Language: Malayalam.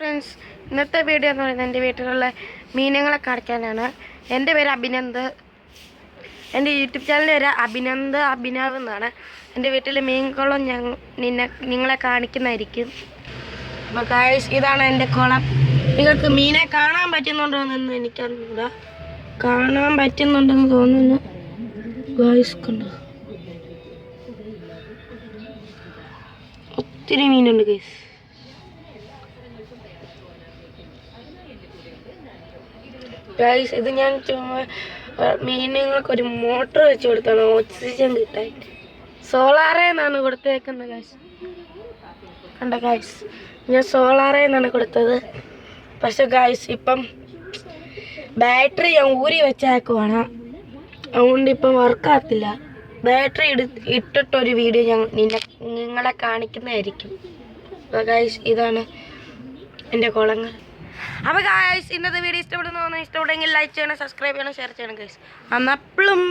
ഫ്രണ്ട്സ് ഇന്നത്തെ വീഡിയോ എന്ന് പറയുന്നത് എന്റെ വീട്ടിലുള്ള മീനുകളെ കാണിക്കാനാണ്. എന്റെ പേര് അഭിനന്ദ്. എന്റെ യൂട്യൂബ് ചാനലിന്റെ പേര് അഭിനന്ദ് അഭിനവ് എന്നാണ്. എന്റെ വീട്ടിലെ മീൻകുളം ഞാൻ നിന്നെ നിങ്ങളെ കാണിക്കുന്നതായിരിക്കും. അപ്പോൾ കാഴ്ച ഇതാണ് എന്റെ കുളം. നിങ്ങൾക്ക് മീനെ കാണാൻ പറ്റുന്നുണ്ടോ എന്ന് എനിക്കറിഞ്ഞൂട. കാണാൻ പറ്റുന്നുണ്ടെന്ന് തോന്നുന്നു. ഗായ്സ് കണ്ടോ? ഒത്തിരി മീനുണ്ട് ഗൈസ് ഗൈസ് ഇത് ഞാൻ മീനുങ്ങൾക്ക് ഒരു മോട്ടർ വെച്ച് കൊടുത്താണ് ഓക്സിജൻ കിട്ടാൻ. സോളാറേ എന്നാണ് കൊടുത്തേക്കുന്നത് ഗൈസ് കണ്ട ഗൈസ് ഞാൻ സോളാറേ എന്നാണ് കൊടുത്തത്. പക്ഷെ ഗൈസ് ഇപ്പം ബാറ്ററി ഞാൻ ഊരി വെച്ചേക്കുവാണ്. അതുകൊണ്ട് ഇപ്പം വർക്കാകത്തില്ല ബാറ്ററി ഇട ഇട്ടിട്ടൊരു വീഡിയോ ഞാൻ നിന്നെ നിങ്ങളെ കാണിക്കുന്നതായിരിക്കും. ഗൈസ് ഇതാണ് എന്റെ കുളങ്ങൾ. അപ്പോൾ ഗായ്സ് ഇന്നത്തെ വീഡിയോ ഇഷ്ടപ്പെടുന്നു ഇഷ്ടപ്പെടുമെങ്കിൽ ലൈക്ക് ചെയ്യണം സബ്സ്ക്രൈബ് ചെയ്യണം ഷെയർ ചെയ്യണം ഗൈസ് അന്നപ്പോഴും